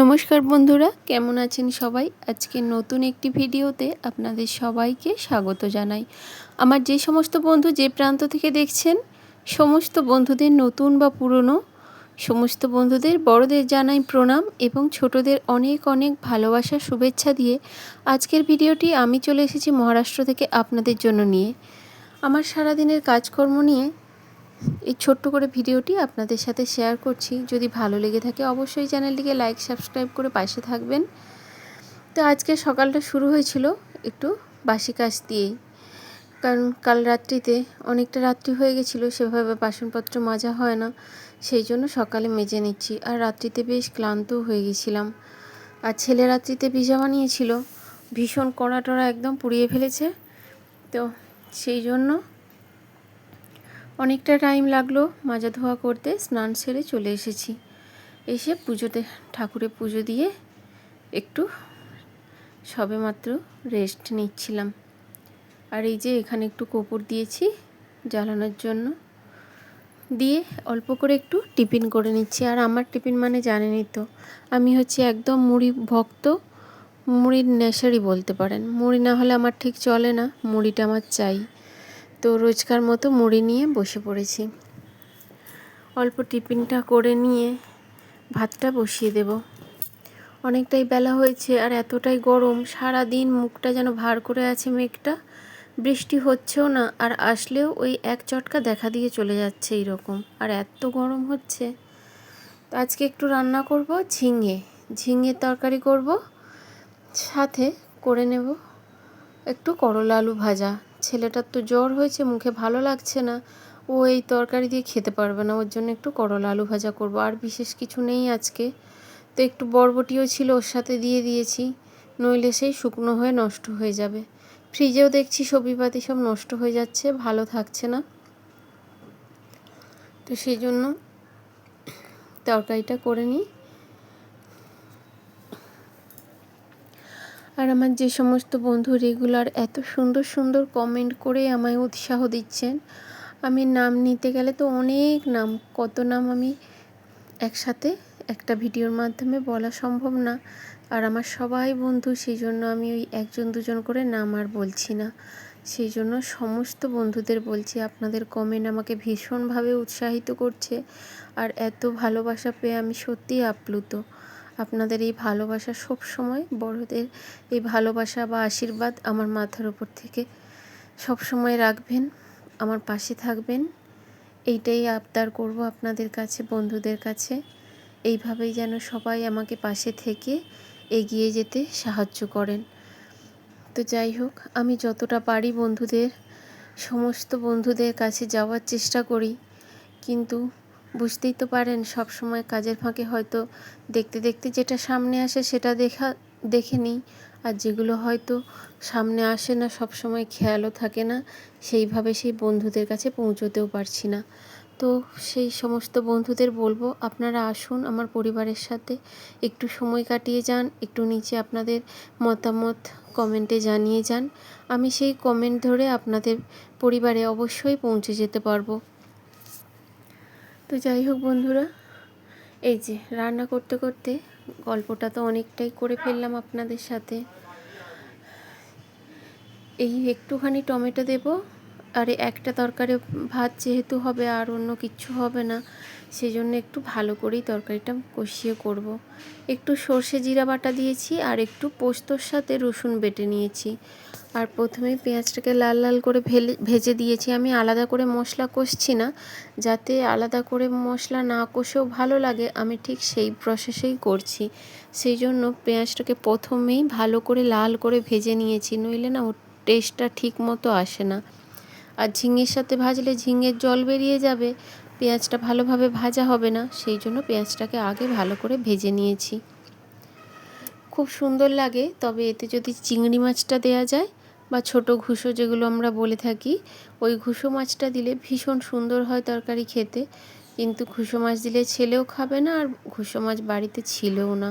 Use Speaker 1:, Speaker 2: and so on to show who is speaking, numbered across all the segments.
Speaker 1: নমস্কার বন্ধুরা, কেমন আছেন সবাই? আজকে নতুন একটি ভিডিওতে আপনাদের সবাইকে স্বাগত জানাই। আমার যে সমস্ত বন্ধু যে প্রান্ত থেকে দেখছেন, সমস্ত বন্ধুদের নতুন বা পুরনো, সমস্ত বন্ধুদের বড়দের জানাই প্রণাম এবং ছোটদের অনেক অনেক ভালোবাসা, শুভেচ্ছা দিয়ে আজকের ভিডিওটি আমি চলে এসেছি মহারাষ্ট্র থেকে আপনাদের জন্য নিয়ে। আমার সারাদিনের কাজকর্ম নিয়ে এই ছোট্ট করে ভিডিওটি আপনাদের সাথে শেয়ার করছি। যদি ভালো লেগে থাকে অবশ্যই চ্যানেলটিকে লাইক সাবস্ক্রাইব করে পাশে থাকবেন। তো আজকে সকালটা শুরু হয়েছিল একটু বাসি কাজ দিয়েই। কারণ কাল রাত্রিতে অনেকটা রাত্রি হয়ে গেছিল, সেভাবে বাসনপত্র মাজা হয় না। সেই জন্য সকালে মেজে নিচ্ছি। আর রাত্রিতে বেশ ক্লান্তও হয়ে গেছিলাম। আর ছেলে রাত্রিতে পিজা বানিয়েছিল ভীষণ কড়া টড়া একদম পুড়িয়ে ফেলেছে। তো সেই জন্য অনেকটা টাইম লাগল মাজা ধোয়া করতে, স্নান সেরে চলে এসেছি। এসে পুজোতে, ঠাকুরে পুজো দিয়ে একটু সবে মাত্র রেস্ট নিচ্ছিলাম। আর এই যে এখানে একটু কপুর দিয়েছি জ্বালানোর জন্য। দিয়ে অল্প করে একটু টিফিন করে নিচ্ছি। আর আমার টিফিন মানে জানেনই তো, আমি হচ্ছে একদম মুড়ি ভক্ত, মুড়ির নেশারই বলতে পারেন। মুড়ি না হলে আমার ঠিক চলে না, মুড়িটা আমার চাই। তো রোজকার মতো মুড়ি নিয়ে বসে পড়েছি। অল্প টিফিনটা করে নিয়ে ভাতটা বসিয়ে দেব। অনেকটাই বেলা হয়েছে আর এতটাই গরম সারা দিন মুখটা যেন ভার করে আছে মেঘটা। বৃষ্টি হচ্ছেও না আর আসলেও ওই এক চটকা দেখা দিয়ে চলে যাচ্ছে এইরকম। আর এত গরম হচ্ছে। তো আজকে একটু রান্না করব ঝিঙে। ঝিঙের তরকারি করব, সাথে করে নেব একটু করলা আলু ভাজা। ছেলেটার তো জ্বর হয়েছে, মুখে ভালো লাগছে না। ও এই তরকারি দিয়ে খেতে পারবে না, ওর জন্য একটু করলা আলু ভাজা করব। আর বিশেষ কিছু নেই আজকে। তো একটু বরবটিও ছিল, ওর সাথে দিয়ে দিয়েছি। নইলে সেই শুকনো হয়ে নষ্ট হয়ে যাবে। ফ্রিজেও দেখছি সবজিপাতি সব নষ্ট হয়ে যাচ্ছে, ভালো থাকছে না। তো সেই জন্য তরকারিটা করে নিই। আর আমার যে সমস্ত বন্ধু রেগুলার এত সুন্দর সুন্দর কমেন্ট করে আমায় উৎসাহ দিচ্ছেন, আমি নাম নিতে গেলে তো অনেক নাম, কত নাম আমি একসাথে একটা ভিডিওর মাধ্যমে বলা সম্ভব না। আর আমার সবাই বন্ধু সেই জন্য আমি ওই একজন দুজন করে নাম আর বলছি না। সেই জন্য সমস্ত বন্ধুদের বলছি, আপনাদের কমেন্ট আমাকে ভীষণভাবে উৎসাহিত করছে। আর এত ভালোবাসা পেয়ে আমি সত্যিই আপ্লুত। আপনাদের এই ভালোবাসা সব সময় বড়দের এই ভালোবাসা বা আশীর্বাদ আমার মাথার উপর থেকে সব সময় রাখবেন, আমার পাশে থাকবেন। এইটাই আবদার করব আপনাদের কাছে, বন্ধুদের কাছে। এইভাবেই যেন সবাই আমাকে পাশে থেকে এগিয়ে যেতে সাহায্য করেন। তো যাই হোক, আমি যতটা পারি বন্ধুদের, সমস্ত বন্ধুদের কাছে যাওয়ার চেষ্টা করি। কিন্তু বুঝতেই তো পারেন সব সময় কাজের ফাঁকে হয়তো দেখতে দেখতে যেটা সামনে আসে সেটা দেখা, দেখে নিই। আর যেগুলো হয়তো সামনে আসে না সব সময় খেয়ালও থাকে না, সেইভাবে সেই বন্ধুদের কাছে পৌঁছতেও পারছি না। তো সেই সমস্ত বন্ধুদের বলব, আপনারা আসুন আমার পরিবারের সাথে, একটু সময় কাটিয়ে যান, একটু নিচে আপনাদের মতামত কমেন্টে জানিয়ে যান। আমি সেই কমেন্ট ধরে আপনাদের পরিবারে অবশ্যই পৌঁছে যেতে পারব। তো যাই হোক বন্ধুরা, এই যে রান্না করতে করতে গল্পটা তো অনেকটাই করে ফেললাম আপনাদের সাথে এই একটুখানি টমেটো দেব, আর একটা তরকারি ভাত যেহেতু হবে আর অন্য কিচ্ছু হবে না সেই জন্য একটু ভালো করেই তরকারিটা কষিয়ে করব। একটু সর্ষে জিরা বাটা দিয়েছি আর একটু পোস্তর সাথে রসুন বেটে নিয়েছি আর প্রথমে পেঁয়াজটাকে লাল লাল করে ভেলে, ভেজে দিয়েছি। আমি আলাদা করে মশলা কষছি না, যাতে আলাদা করে মশলা না কষেও ভালো লাগে। আমি ঠিক সেই প্রসেসেই করছি। সেই জন্য পেঁয়াজটাকে প্রথমেই ভালো করে লাল করে ভেজে নিয়েছি, নইলে না ওর টেস্টটা ঠিক মতো আসে না। আর ঝিঙের সাথে ভাজলে ঝিঙের জল বেরিয়ে যাবে। পেঁয়াজটা ভালোভাবে ভাজা হবে না সেই জন্য পেঁয়াজটাকে আগে ভালো করে ভেজে নিয়েছি। খুব সুন্দর লাগে, তবে এতে যদি চিংড়ি মাছটা দেয়া যায় বা ছোট ঘুষো যেগুলো আমরা বলে থাকি, ওই ঘুষো মাছটা দিলে ভীষণ সুন্দর হয় তরকারি খেতে। কিন্তু ঘুষো মাছ দিলে ছেলেও খাবে না আর ঘুষো মাছ বাড়িতে ছিলও না।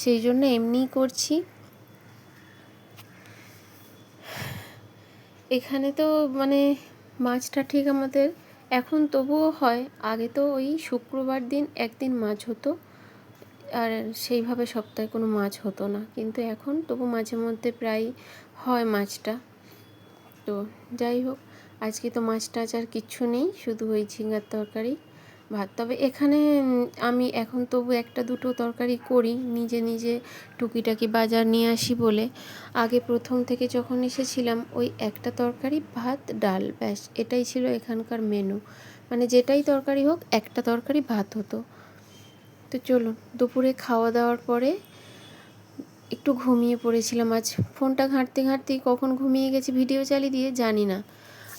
Speaker 1: সেই জন্য এমনিই করছি। এখানে তো মানে মাছটা ঠিক আমাদের, এখন তবুও হয়, আগে তো ওই শুক্রবার দিন একদিন মাছ হতো। আর সেইভাবে সপ্তাহে কোনো মাছ হতো না। কিন্তু এখন তবু মাঝে মধ্যে প্রায় হয় মাছটা। তো যাই হোক, আজকে তো মাছ টাছ আর কিচ্ছু নেই, শুধু ওই ঝিঙ্গার তরকারি, ভাত। তবে এখানে আমি এখন তবু একটা দুটো তরকারি করি, নিজে নিজে টুকিটাকি বাজার নিয়ে আসি বলে। আগে প্রথম থেকে যখন এসেছিলাম, ওই একটা তরকারি, ভাত, ডাল, ব্যাস, এটাই ছিল এখানকার মেনু মানে যেটাই তরকারি হোক, একটা তরকারি, ভাত হতো। তো চলুন। দুপুরে খাওয়া দাওয়ার পরে একটু ঘুমিয়ে পড়েছিলাম। আজ ফোনটা ঘাঁটতে ঘাঁটতেই কখন ঘুমিয়ে গেছি ভিডিও চালিয়ে দিয়ে জানি না।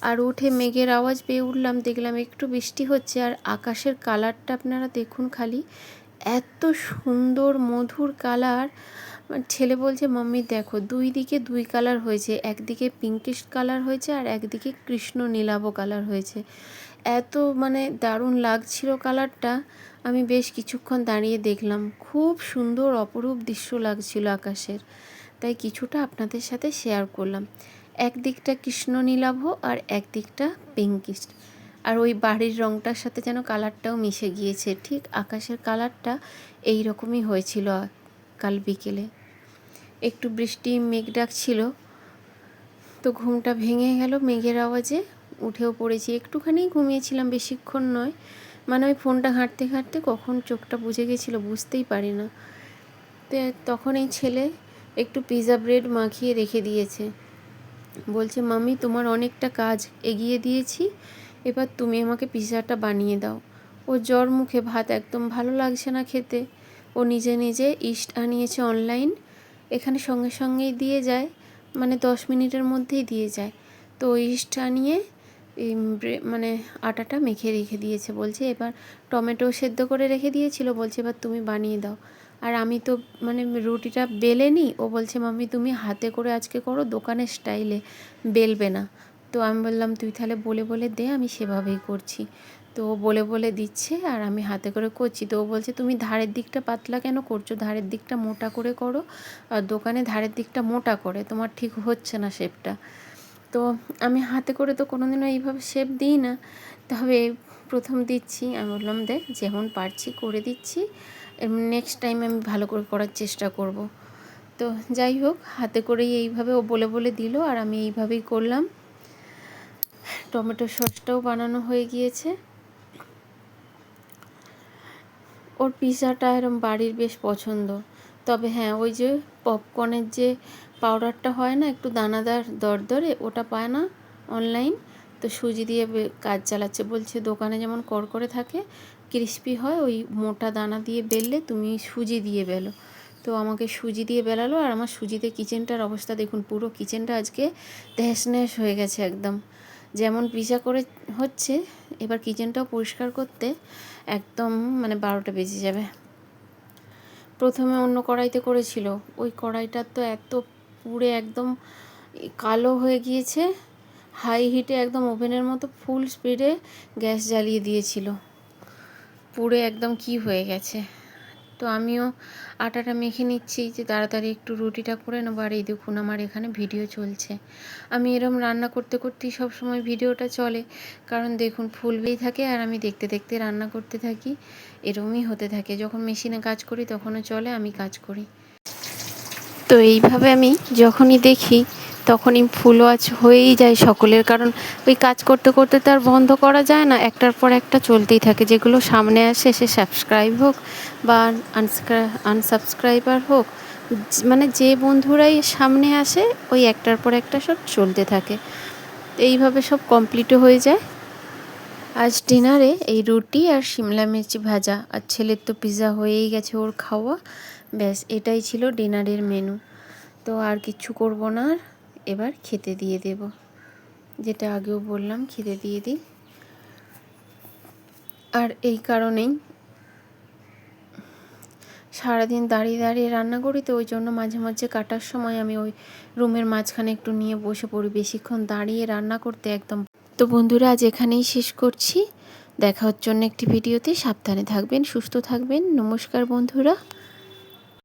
Speaker 1: আর উঠে মেঘের আওয়াজ পেয়ে উঠলাম, দেখলাম একটু বৃষ্টি হচ্ছে আর আকাশের কালারটা আপনারা দেখুন খালি। এত সুন্দর মধুর কালার। ছেলে বলছে, মাম্মি, দেখো, দুই দিকে দুই কালার হয়েছে। একদিকে পিঙ্কিশ কালার হয়েছে আর একদিকে কৃষ্ণ নীলাভ কালার হয়েছে। এত মানে দারুণ লাগছিল কালারটা। আমি বেশ কিছুক্ষণ দাঁড়িয়ে দেখলাম, খুব সুন্দর অপরূপ দৃশ্য লাগছিল আকাশের। তাই কিছুটা আপনাদের সাথে শেয়ার করলাম। একদিকটা কৃষ্ণ নীলাভ আর একদিকটা পিঙ্কিশ। আর ওই বাড়ির রংটার সাথে যেন কালারটাও মিশে গিয়েছে। ঠিক আকাশের কালারটা এই রকমই হয়েছিল কাল বিকেলে। একটু বৃষ্টি মেঘ ডাক ছিল তো ঘুমটা ভেঙে গেল মেঘের আওয়াজে। উঠেও পড়েছি। একটুখানি ঘুমিয়েছিলাম, বেশিক্ষণ নয়। মানে ওই ফোনটা ঘাঁটতে ঘাঁটতে কখন চোখটা বুঝে গেছিল বুঝতেই পারি না। তখন এই ছেলে একটু পিৎজা ব্রেড মাখিয়ে রেখে দিয়েছে। বলছে, মামি, তোমার অনেকটা কাজ এগিয়ে দিয়েছি। এবার তুমি আমাকে পিৎজাটা বানিয়ে দাও। ও জ্বর মুখে ভাত একদম ভালো লাগছে না খেতে। ও নিজে নিজে ইস্ট আনিয়েছে অনলাইন এখানে সঙ্গে সঙ্গেই দিয়ে যায়। মানে দশ মিনিটের মধ্যেই দিয়ে যায়। তো ইস্ট আনিয়ে এই মানে আটাটা মেখে রেখে দিয়েছে বলছে। এবার টমেটো সেদ্ধ করে রেখে দিয়েছিল, বলছে এবার তুমি বানিয়ে দাও। আর আমি তো মানে রুটিটা বেলে নিই ও বলছে, মাম্মি, তুমি হাতে করে আজকে করো, দোকানের স্টাইলে বেলবে না। তো আমি বললাম, তুই তাহলে বলে বলে দে, আমি সেভাবেই করছি। তো ও বলে বলে দিচ্ছে, আর আমি হাতে করে করছি। তো ও বলছে, তুমি ধারের দিকটা পাতলা কেন করছ? ধারের দিকটা মোটা করে করো, আর দোকানে ধারের দিকটা মোটা করে, তোমার ঠিক হচ্ছে না শেপটা। তো আমি হাতে করে তো কোনোদিনও এইভাবে শেপ দিই না। তবে প্রথম দিচ্ছি, আমি বললাম, দেখ, যেমন পারছি করে দিচ্ছি। নেক্সট টাইম আমি ভালো করে করার চেষ্টা করব। তো যাই হোক, হাতে করেই এইভাবে ও বলে বলে দিল আর আমি এইভাবেই করলাম। টমেটো সসটাও বানানো হয়ে গিয়েছে। ওর পিৎজাটা এরম বাড়ির বেশ পছন্দ। তবে হ্যাঁ ওই যে পপকর্নের যে পাউডারটা হয় না, একটু দানাদার দরদরে, ওটা পায় না অনলাইন তো সুজি দিয়ে কাজ চালাচ্ছে। বলছে দোকানে যেমন করকরে থাকে ক্রিস্পি হয়, ওই মোটা দানা দিয়ে বেললে তুমি সুজি দিয়ে বেলো। তো আমাকে সুজি দিয়ে বেলালো, আর আমার সুজিতে কিচেনটার অবস্থা দেখুন, পুরো কিচেনটা আজকে তহস হয়ে গেছে একদম। যেমন পিজা করে হচ্ছে, এবার কিচেনটাও পরিষ্কার করতে একদম মানে বারোটা বেজে যাবে। প্রথমে অন্য কড়াইতে করেছিল। ওই কড়াইটার তো এত পুড়ে একদম কালো হয়ে গিয়েছে হাই হিটে একদম ওভেনের মতো ফুল স্পিডে গ্যাস জ্বালিয়ে দিয়েছিল। পুড়ে একদম কি হয়ে গেছে? তো আমিও আটাটা মেখে নিচ্ছি, যে তাড়াতাড়ি একটু রুটিটা করে নেব। আর এই দেখুন আমার এখানে ভিডিও চলছে। আমি এরম রান্না করতে করতেই সব সময় ভিডিওটা চলে, কারণ দেখুন ফুলবেই থাকে আর আমি দেখতে দেখতে রান্না করতে থাকি, এরমই হতে থাকে। যখন মেশিনে কাজ করি তখনও চলে, আমি কাজ করি। তো এইভাবে আমি যখনই দেখি, তখনই ফুল ওয়াচ হয়েই যায় সকলের। কারণ ওই কাজ করতে করতে তো আর বন্ধ করা যায় না। একটার পর একটা চলতেই থাকে। যেগুলো সামনে আসে সে সাবস্ক্রাইব হোক বা আনসাবস্ক্রাইবার হোক মানে যে বন্ধুরাই সামনে আসে, ওই একটার পর একটা সব চলতে থাকে। এইভাবে সব কমপ্লিটও হয়ে যায়। আজ ডিনারে এই রুটি আর শিমলা মির্চি ভাজা। আর ছেলের তো পিৎজা হয়েই গেছে ওর খাওয়া। ব্যাস, এটাই ছিল ডিনারের মেনু তো আর কিচ্ছু করব না এবার খেতে দিয়ে দেব। যেটা আগেও বললাম, খেতে দিয়ে দিই। আর এই কারণেই সারাদিন দাঁড়িয়ে দাঁড়িয়ে রান্না করি, তো ওই জন্য মাঝে মাঝে কাটার সময় আমি ওই রুমের মাঝখানে একটু নিয়ে বসে পড়ি। বেশিক্ষণ দাঁড়িয়ে রান্না করতে একদম তো বন্ধুরা, আজ এখানেই শেষ করছি। দেখা হচ্ছে অন্য একটি ভিডিওতে। সাবধানে থাকবেন, সুস্থ থাকবেন। নমস্কার বন্ধুরা।